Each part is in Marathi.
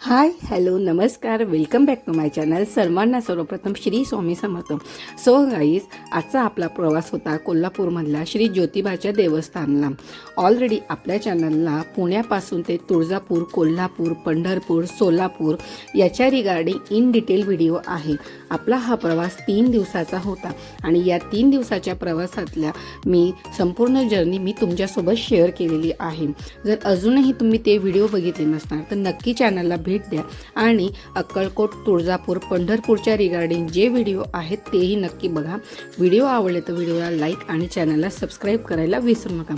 हाय हॅलो नमस्कार. Welcome back to my channel सर्वांना सर्वप्रथम श्री स्वामी समर्थ. सो गाईज आजचा आपला प्रवास होता कोल्हापूरमधला श्री ज्योतिबाच्या देवस्थानला. ऑलरेडी आपल्या चॅनलला पुण्यापासून ते तुळजापूर कोल्हापूर पंढरपूर सोलापूर याच्या रिगार्डिंग इन डिटेल व्हिडिओ आहे. आपला हा प्रवास तीन दिवसाचा होता. आणि या तीन दिवसाच्या प्रवासातल्या मी संपूर्ण जर्नी मी तुमच्यासोबत शेअर केलेली आहे. जर अजूनही तुम्ही ते व्हिडिओ बघितले नसणार तर नक्की चॅनलला भेट द्या. आणि अक्कलकोट तुळजापूर पंढरपूरच्या रिगार्डिंग जे व्हिडिओ आहेत तेही नक्की बघा. व्हिडिओ आवडले तर व्हिडिओला लाईक आणि चॅनलला सबस्क्राईब करायला विसरू नका.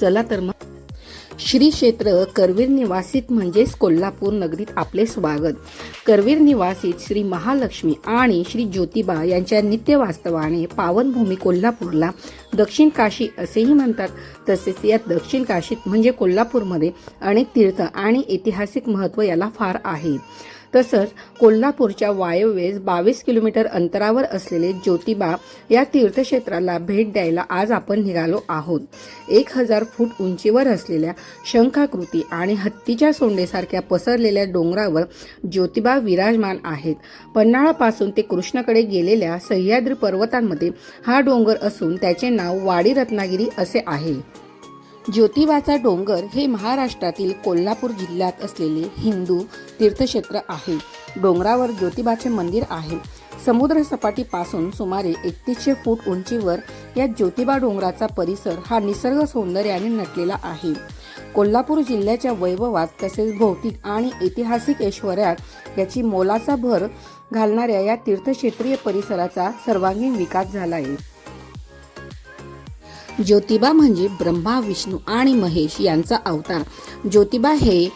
चला तर मग श्री क्षेत्र करवीर निवासित म्हणजेच कोल्हापूर नगरीत आपले स्वागत. करवीर निवासित श्री महालक्ष्मी आणि श्री ज्योतिबा यांच्या नित्य वास्तवाने पावनभूमी कोल्हापूरला दक्षिण काशी असेही म्हणतात. तसेच या दक्षिण काशीत म्हणजे कोल्हापूरमध्ये अनेक तीर्थ आणि ऐतिहासिक महत्त्व याला फार आहे. तसंच कोल्हापूरच्या वायव्येस बावीस किलोमीटर अंतरावर असलेले ज्योतिबा या तीर्थक्षेत्राला भेट द्यायला आज आपण निघालो आहोत. एक हजार फूट उंचीवर असलेल्या शंखाकृती आणि हत्तीच्या सोंडेसारख्या पसरलेल्या डोंगरावर ज्योतिबा विराजमान आहेत. पन्हाळापासून ते कृष्णाकडे गेलेल्या सह्याद्री पर्वतांमध्ये हा डोंगर असून त्याचे नाव वाडी रत्नागिरी असे आहे. ज्योतिबाचा डोंगर हे महाराष्ट्रातील कोल्हापूर जिल्ह्यात असलेले हिंदू तीर्थक्षेत्र आहे. डोंगरावर ज्योतिबाचे मंदिर आहे. समुद्र सपाटीपासून सुमारे एकतीसशे फूट उंचीवर या ज्योतिबा डोंगराचा परिसर हा निसर्ग सौंदर्याने नटलेला आहे. कोल्हापूर जिल्ह्याच्या वैभवात तसेच भौतिक आणि ऐतिहासिक ऐश्वर्यात याची मोलाचा भर घालणाऱ्या या तीर्थक्षेत्रीय परिसराचा सर्वांगीण विकास झाला आहे. ज्योतिबा म्हणजे ब्रह्मा विष्णू आणि महेश यांचा अवतार. ज्योतिबा हे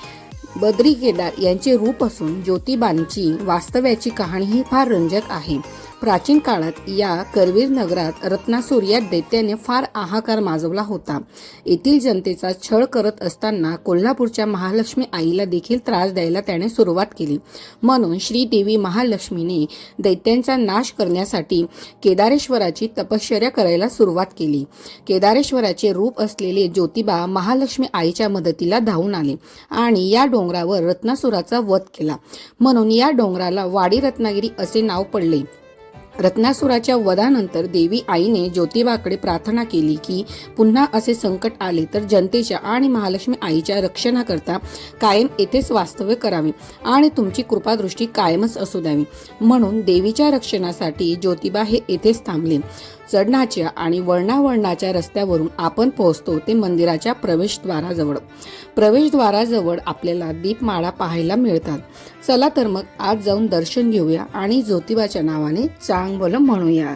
बद्री केदार यांचे रूप असून ज्योतिबांची वास्तव्याची कहाणी ही फार रंजक आहे. प्राचीन काळात या करवीर नगरात रत्नासूर या दैत्याने फार हाहाकार माजवला होता. येथील जनतेचा छळ करत असताना कोल्हापूरच्या महालक्ष्मी आईला देखील त्रास द्यायला त्याने सुरुवात केली. म्हणून श्रीदेवी महालक्ष्मीने दैत्यांचा नाश करण्यासाठी केदारेश्वराची तपश्चर्या करायला सुरुवात केली. केदारेश्वराचे रूप असलेले ज्योतिबा महालक्ष्मी आईच्या मदतीला धावून आले आणि या डोंगरावर रत्नासुराचा वध केला. म्हणून या डोंगराला वाडी रत्नागिरी असे नाव पडले. रत्नासुराच्या वधानंतर देवी आईने ज्योतिबाकडे प्रार्थना केली की पुन्हा असे संकट आले तर जनतेच्या आणि महालक्ष्मी आईच्या रक्षणाकरता कायम येथेच वास्तव्य करावे आणि तुमची कृपादृष्टी कायमच असू द्यावी. म्हणून देवीच्या रक्षणासाठी ज्योतिबा हे येथेच थांबले. चढणाच्या आणि वळणावळणाच्या रस्त्यावरून आपण पोहोचतो ते मंदिराच्या प्रवेशद्वाराजवळ. प्रवेशद्वाराजवळ आपल्याला दीपमाळा पाहायला मिळतात. चला तर मग आज जाऊन दर्शन घेऊया आणि ज्योतिबाच्या नावाने चांगलं म्हणूया.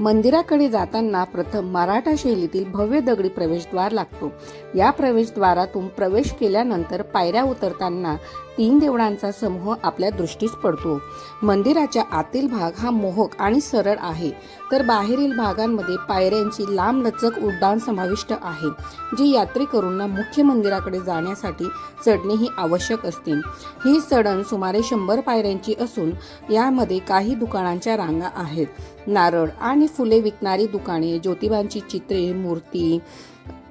मंदिराकडे जाताना प्रथम मराठा शैलीतील भव्य दगडी प्रवेशद्वार लागतो. या प्रवेशद्वारातून प्रवेश केल्यानंतर पायऱ्या उतरताना तीन देवळांचा समूह आपल्या दृष्टीस पडतो. मंदिराच्या आतील भाग हा मोहक आणि सरळ आहे. तर बाहेरील भागांमध्ये पायऱ्यांची लांब लचक उड्डाण समाविष्ट आहे जी यात्रेकरूंना मुख्य मंदिराकडे जाण्यासाठी चढणे ही आवश्यक असते. ही चढण सुमारे शंभर पायऱ्यांची असून यामध्ये काही दुकानांच्या रांगा आहेत. नारळ आणि फुले विकणारी दुकाने ज्योतिबांची चित्रे मूर्ती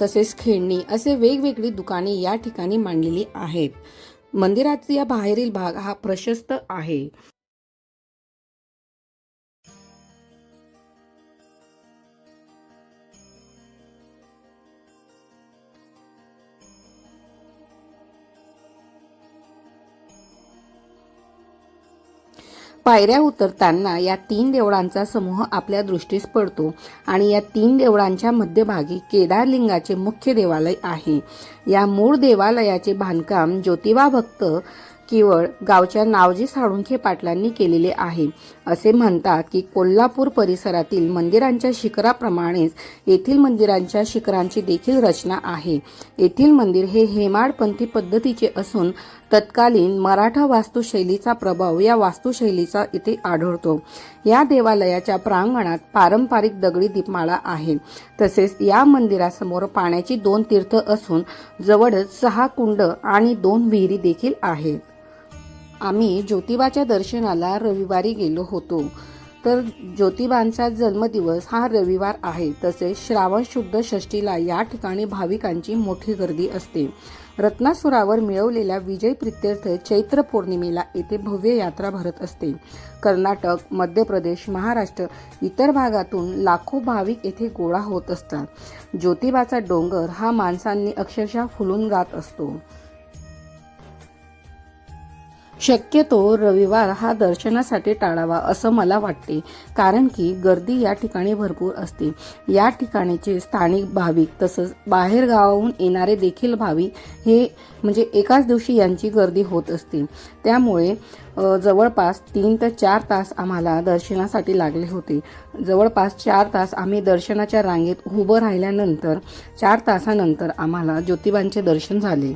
तसेच खेळणी असे वेगवेगळी दुकाने या ठिकाणी मांडलेली आहेत. मंदिराचा बाहेरील भाग हा प्रशस्त आहे. पायऱ्या उतरताना या तीन देवळांचा समूह आपल्या दृष्टीस पडतो आणि या तीन देवळांच्या मध्यभागी केदारलिंगाचे मुख्य देवालय आहे. या मूळ देवालयाचे बांधकाम ज्योतिबा भक्त केवळ गावच्या नावजी साळुंखे पाटलांनी केलेले आहे. असे म्हणतात की कोल्हापूर परिसरातील मंदिरांच्या शिखराप्रमाणेच येथील मंदिरांच्या शिखरांची देखील रचना आहे. येथील मंदिर हे हेमाडपंथी पद्धतीचे असून तत्कालीन मराठा वास्तुशैलीचा प्रभाव या वास्तुशैलीचा इथे आढळतो. या देवालयाच्या प्रांगणात पारंपरिक दगडी दीपमाळा आहे. तसेच या मंदिरासमोर पाण्याची दोन तीर्थ असून जवळच सहा कुंड आणि दोन विहिरी देखील आहेत. आम्ही ज्योतिबाच्या दर्शनाला रविवारी गेलो होतो. तर ज्योतिबांचा जन्मदिवस हा रविवार आहे. तसेच श्रावण शुद्ध षष्टीला या ठिकाणी भाविकांची मोठी गर्दी असते. रत्नासुरावर मिळवलेल्या विजय प्रित्यर्थ चैत्र पौर्णिमेला येथे भव्य यात्रा भरत असते. कर्नाटक मध्य प्रदेश महाराष्ट्र इतर भागातून लाखो भाविक येथे गोळा होत असतात. ज्योतिबाचा डोंगर हा माणसांनी अक्षरशः फुलून जात असतो. शक्यतो रविवार हा दर्शनासाठी टाळावा असं मला वाटते. कारण की गर्दी या ठिकाणी भरपूर असते. या ठिकाणीचे स्थानिक भाविक तसंच बाहेर गावाहून येणारे देखील भाविक हे म्हणजे एकाच दिवशी यांची गर्दी होत असते. त्यामुळे जवळपास तीन ते चार तास आम्हाला दर्शनासाठी लागले होते. जवळपास चार तास आम्ही दर्शनाच्या रांगेत उभं राहिल्यानंतर चार तासानंतर आम्हाला ज्योतिबांचे दर्शन झाले.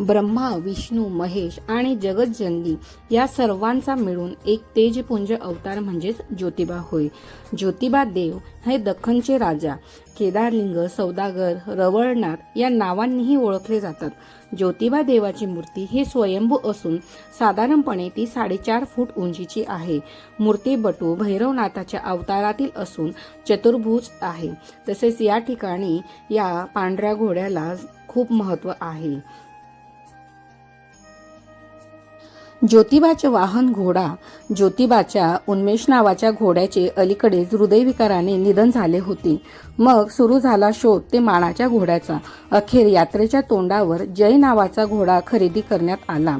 ब्रह्मा विष्णू महेश आणि जगतजननी या सर्वांचा मिळून एक तेजपुंज अवतार म्हणजेच ज्योतिबा होय. ज्योतिबा देव हे दख्खनचे राजा. केदारलिंग सौदागर रवळनाथ या नावांनीही ओळखले जातात. ज्योतिबा देवाची मूर्ती ही स्वयंभू असून साधारणपणे ती साडेचार फूट उंचीची आहे. मूर्ती बटू भैरवनाथाच्या अवतारातील असून चतुर्भुज आहे. तसेच या ठिकाणी या पांढऱ्या घोड्याला खूप महत्त्व आहे. ज्योतिबाचे वाहन घोडा ज्योतिबाच्या उन्मेष नावाच्या घोड्याचे अलीकडेच हृदयविकाराने निधन झाले होते. मग सुरू झाला शोध ते मानाच्या घोड्याचा. अखेर यात्रेच्या तोंडावर जय नावाचा घोडा खरेदी करण्यात आला.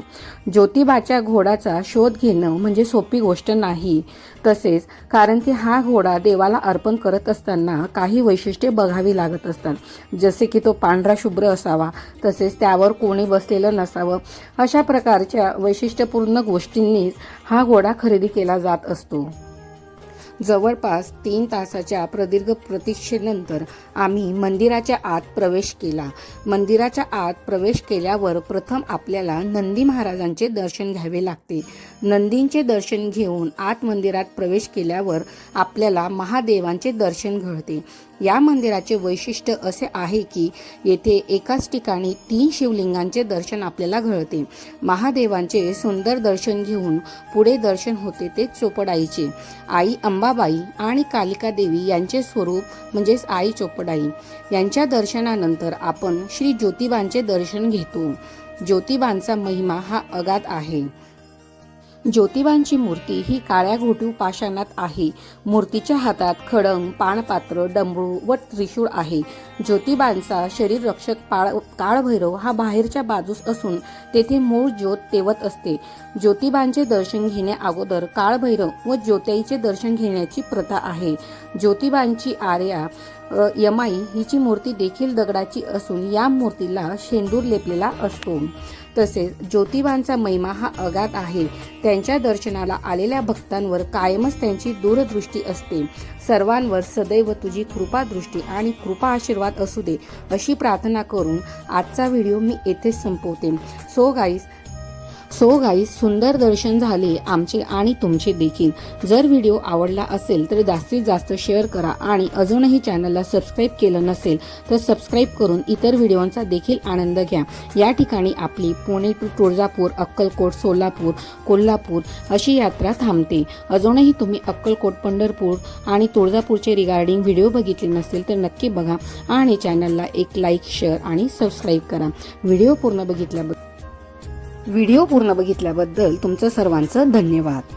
ज्योतिबाच्या घोडाचा शोध घेणं म्हणजे सोपी गोष्ट नाही. तसेच कारण की हा घोडा देवाला अर्पण करत असताना काही वैशिष्ट्ये बघावी लागत असतात. जसे की तो पांढरा शुभ्र असावा तसेच त्यावर कोणी बसलेलं नसावं अशा प्रकारच्या वैशिष्ट्यपूर्ण गोष्टींनीच हा घोडा खरेदी केला जात असतो. जवळपास तीन तासाच्या प्रदीर्घ प्रतीक्षेनंतर आम्ही मंदिराच्या आत प्रवेश केला. मंदिराच्या आत प्रवेश केल्यावर प्रथम आपल्याला नंदी महाराजांचे दर्शन घ्यावे लागते. नंदींचे दर्शन घेऊन आत मंदिरात प्रवेश केल्यावर आपल्याला महादेवांचे दर्शन घडते. या मंदिराचे वैशिष्ट्य असे आहे की येथे एकाच ठिकाणी तीन शिवलिंगांचे दर्शन आपल्याला घडते. महादेवांचे सुंदर दर्शन घेऊन पुढे दर्शन होते ते चोपडाईचे. आई अंबाबाई आणि कालिका देवी यांचे स्वरूप म्हणजेच आई चोपडाई. यांच्या दर्शनानंतर आपण श्री ज्योतिबांचे दर्शन घेतो. ज्योतिबांचा महिमा हा अगाध आहे. ज्योतिबांची मूर्ती ही काळ्या घोटू पाषाणात आहे. मूर्तीच्या हातात खडंग पाणपात्र डंबळू व त्रिशूळ आहे. ज्योतिबांचा शरीर रक्षक पाळ काळभैरव हा बाहेरच्या बाजूस असून तेथे मूळ ज्योत तेवत असते. ज्योतिबांचे दर्शन घेण्या अगोदर काळभैरव व ज्योताईचे दर्शन घेण्याची प्रथा आहे. ज्योतिबांची आर्या यमाई हिची मूर्ती देखील दगडाची असून या मूर्तीला शेंदूर लेपलेला असतो. तसेच ज्योतिबांचा महिमा हा अगाध आहे. त्यांच्या दर्शनाला आलेल्या भक्तांवर कायमच त्यांची दूरदृष्टी असते. सर्वांवर सदैव तुझी कृपादृष्टी आणि कृपा आशीर्वाद असू दे अशी प्रार्थना करून आजचा व्हिडिओ मी येथेच संपवते. सो गाईस सो गाईस सुंदर दर्शन झाले आमचे आणि तुमचे देखील. जर व्हिडिओ आवडला असेल तर जास्तीत जास्त शेअर करा आणि अजूनही चॅनलला सबस्क्राईब केलं नसेल तर सबस्क्राईब करून इतर व्हिडिओंचा देखील आनंद घ्या. या ठिकाणी आपली पुणे टू तुळजापूर अक्कलकोट सोलापूर कोल्हापूर अशी यात्रा थांबते. अजूनही तुम्ही अक्कलकोट पंढरपूर आणि तुळजापूरचे रिगार्डिंग व्हिडिओ बघितले नसेल तर नक्की बघा आणि चॅनलला एक लाईक शेअर आणि सबस्क्राईब करा. व्हिडिओ पूर्ण बघितल्याबद्दल व्हिडिओ पूर्ण बघितल्याबद्दल तुमचं सर्वांचं धन्यवाद.